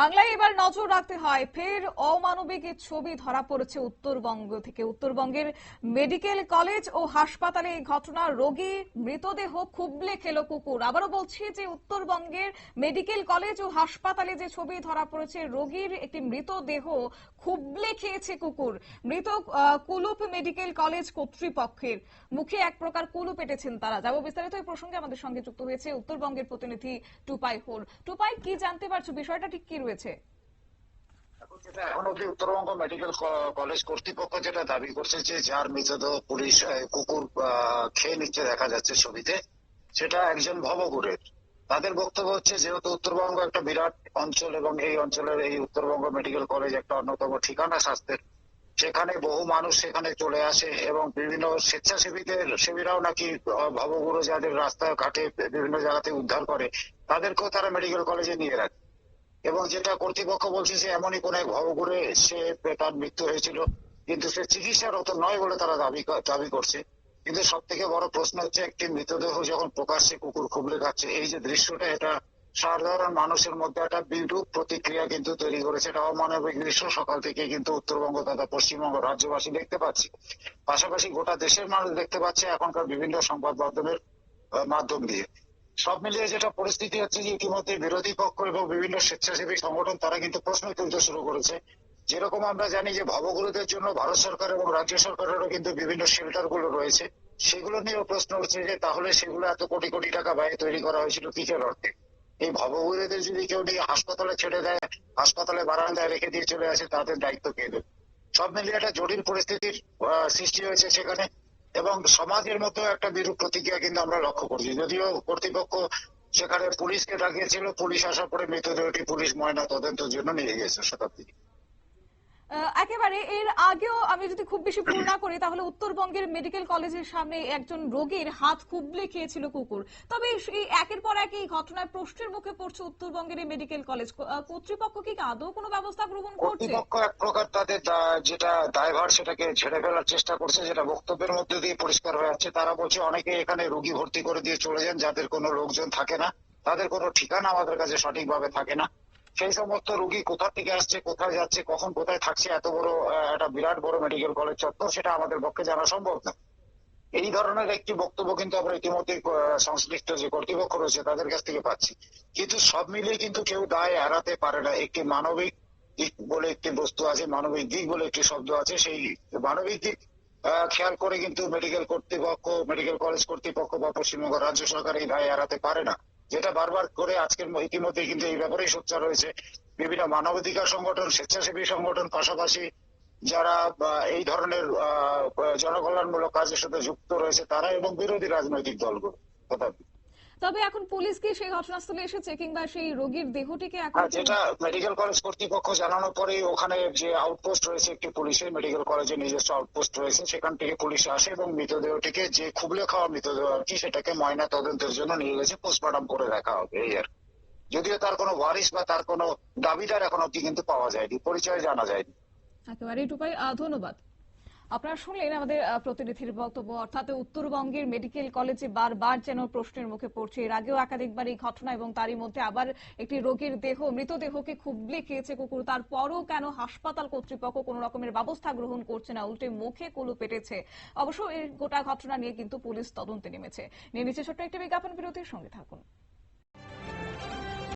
বাংলায় এবার নজর রাখতে হয়। ফের অমানবিক ছবি ধরা পড়েছে উত্তরবঙ্গ থেকে। উত্তরবঙ্গের মেডিকেল কলেজ ও হাসপাতালে এই ঘটনা। রোগী, মৃতদেহ খুবলে খেলো কুকুর। আবারও বলছি যে উত্তরবঙ্গের মেডিকেল কলেজ ও হাসপাতালে যে ছবি ধরা পড়েছে, রোগীর একটি মৃতদেহ খুবলে খেয়েছে কুকুর। মৃত কুলুপ মেডিকেল কলেজ কর্তৃপক্ষের মুখে এক প্রকার কুলুপ এটেছেন তারা। যাব বিস্তারিত এই প্রসঙ্গে আমাদের সঙ্গে যুক্ত হয়েছে উত্তরবঙ্গের প্রতিনিধি টুপাই হোর। টুপাই, কি জানতে পারছ? বিষয়টা ঠিক কি রয়েছে? এখন অব্দি উত্তরবঙ্গ মেডিকেল কলেজ কর্তৃপক্ষ যেটা দাবি করছে যে যার মৃতদেহ পুলিশ কুকুর খেয়ে নিচ্ছে দেখা যাচ্ছে ছবিতে, সেটা একজন ভবঘুরের। তাদের বক্তব্য হচ্ছে, যেহেতু উত্তরবঙ্গ একটা বিরাট অঞ্চল এবং এই অঞ্চলের এই উত্তরবঙ্গ মেডিকেল কলেজ একটা অন্যতম ঠিকানা স্বাস্থ্যের, সেখানে বহু মানুষ সেখানে চলে আসে এবং বিভিন্ন স্বেচ্ছাসেবীদের, সেবীরাও নাকি ভবগুরু যাদের রাস্তায়, ঘাটে, বিভিন্ন জায়গাতে উদ্ধার করে, তাদেরকেও তারা মেডিকেল কলেজে নিয়ে রাখে। এবং যেটা কর্তৃপক্ষ বলছে যে এমনই কোন এক ভবঘুরে সে তার মৃত্যু হয়েছিল। কিন্তু সে চিকিৎসারত নয় বলে তারা দাবি দাবি করছে। কিন্তু সব থেকে বড় প্রশ্ন হচ্ছে, একটি মৃতদেহ যখন প্রকাশ্যে কুকুর খুবলে খাচ্ছে, এই যে দৃশ্যটা, এটা সাধারণ মানুষের মধ্যে একটা বিরূপ প্রতিক্রিয়া কিন্তু তৈরি করেছে। এটা অমানবিক দৃশ্য। সকাল থেকে কিন্তু উত্তরবঙ্গ তথা পশ্চিমবঙ্গ রাজ্যবাসী দেখতে পাচ্ছি। পাশাপাশি গোটা দেশের মানুষ দেখতে পাচ্ছে এখনকার বিভিন্ন সংবাদ মাধ্যমের মাধ্যম দিয়ে। সব মিলিয়ে যেটা পরিস্থিতি হচ্ছে যে ইতিমধ্যে বিরোধী পক্ষ এবং বিভিন্ন স্বেচ্ছাসেবী সংগঠন, তারা কিন্তু প্রশ্ন তুলতে শুরু করেছে। যেরকম আমরা জানি যে ভবগুরুদের জন্য ভারত সরকার এবং রাজ্য সরকারেরও কিন্তু বিভিন্ন শেল্টারগুলো রয়েছে। সেগুলো নিয়েও প্রশ্ন উঠছে যে তাহলে সেগুলো এত কোটি কোটি টাকা ব্যয়ে তৈরি করা হয়েছিল কিসের অর্থে? এই ভবগুরুদের যদি কেউ নিয়ে হাসপাতালে ছেড়ে দেয়, হাসপাতালে বারান্দায় রেখে দিয়ে চলে আসে, তাদের দায়িত্ব কে দেবে? সব মিলিয়ে একটা জটিল পরিস্থিতির সৃষ্টি হয়েছে সেখানে। এবং সমাজের মতো একটা বিরূপ প্রতিক্রিয়া কিন্তু আমরা লক্ষ্য করছি। যদিও কর্তৃপক্ষ সেখানে পুলিশকে ডাকিয়েছিল, পুলিশ আসার পরে মৃতদেহটি পুলিশ ময়না তদন্তের জন্য নিয়ে গেছে শতাব্দী একেবারে এর আগেও আমি যদি খুব বেশি ভুল না করি, তাহলে উত্তরবঙ্গের মেডিকেল কলেজের সামনে একজন রোগীর হাত খুবলে খেয়েছিল কুকুর। তবে এই একের পর এক এই ঘটনায় প্রশ্নের মুখে পড়ছে উত্তরবঙ্গের এই মেডিকেল কলেজ কর্তৃপক্ষ কি আদৌ কোনো ব্যবস্থা গ্রহণ করছে? কর্তৃপক্ষ এক প্রকার তাদের যেটা দায়ভার সেটাকে ছেড়ে ফেলার চেষ্টা করছে, যেটা বক্তব্যের মধ্যে দিয়ে পরিষ্কার হয়ে যাচ্ছে। তারা বলছে, অনেকে এখানে রোগী ভর্তি করে দিয়ে চলে যান, যাদের কোনো লোকজন থাকে না, তাদের কোনো ঠিকানা আমাদের কাছে সঠিকভাবে থাকে না। সেই সমস্ত রোগী কোথা থেকে আসছে, কোথায় যাচ্ছে, কখন কোথায় থাকছে, এত বড় একটা বিরাট বড় মেডিকেল কলেজ চত্বর, সেটা আমাদের পক্ষে জানা সম্ভব না। এই ধরনের একটি বক্তব্য কিন্তু আমরা ইতিমধ্যে সংশ্লিষ্ট যে কর্তৃপক্ষ রয়েছে তাদের কাছ থেকে পাচ্ছি। কিন্তু সব মিলিয়ে কিন্তু কেউ দায় এড়াতে পারে না। একটি মানবিক দিক বলে একটি বস্তু আছে, মানবিক দিক বলে একটি শব্দ আছে। সেই মানবিক দিক খেয়াল করে কিন্তু মেডিকেল কর্তৃপক্ষ মেডিকেল কলেজ কর্তৃপক্ষ বা পশ্চিমবঙ্গ রাজ্য সরকার এই দায় এড়াতে পারে না। যেটা বারবার করে আজকের ইতিমধ্যে কিন্তু এই ব্যাপারেই সোচ্চার রয়েছে বিভিন্ন মানবাধিকার সংগঠন, স্বেচ্ছাসেবী সংগঠন পাশাপাশি যারা এই ধরনের জনকল্যাণমূলক কাজের সাথে যুক্ত রয়েছে তারা এবং বিরোধী রাজনৈতিক দলগুলো। তথাপি। তবে এখন পুলিশ কি সেই ঘটনাস্থলে এসেছে কিংবা সেই রোগীর দেহটিকে এখন হ্যাঁ যেটা মেডিকেল কলেজ কর্তৃপক্ষ জানানোর পরে ওখানে যে আউটপোস্ট রয়েছে একটি পুলিশের মেডিকেল কলেজের নিজস্ব আউটপোস্ট রয়েছে সেখান থেকে পুলিশ আসে এবং মৃতদেহটিকে যে খুবলে খাওয়া মৃতদেহ আর কি সেটাকে ময়না তদন্তের জন্য নিয়ে গেছে পোস্টমর্টম করে দেখা হবে এই আর যদিও তার কোনো ওয়ারিস বা তার কোনো দাবিদার এখন অব্দি কিন্তু পাওয়া যায়নি পরিচয় জানা যায়নি। একেবারেই টুপাই ধন্যবাদ। আপনারা শুনলেন আমাদের প্রতিনিধির বক্তব্য। অর্থাৎ উত্তরবঙ্গের মেডিকেল কলেজে বারবার যেন প্রশ্নের মুখে পড়ছে। এর আগেও একাধিকবার এই ঘটনা এবং তারই মধ্যে আবার একটি রোগীর দেহ, মৃতদেহকে খুবলে খেয়েছে কুকুর। তারপরও কেন হাসপাতাল কর্তৃপক্ষ কোনো রকমের ব্যবস্থা গ্রহণ করছে না, উল্টে মুখে কুলু পেটেছে? অবশ্য এই গোটা ঘটনা নিয়ে কিন্তু পুলিশ তদন্তে নেমেছে। নিয়ে নিচ্ছে ছোট্ট একটি বিজ্ঞাপন বিরতির সঙ্গে থাকুন।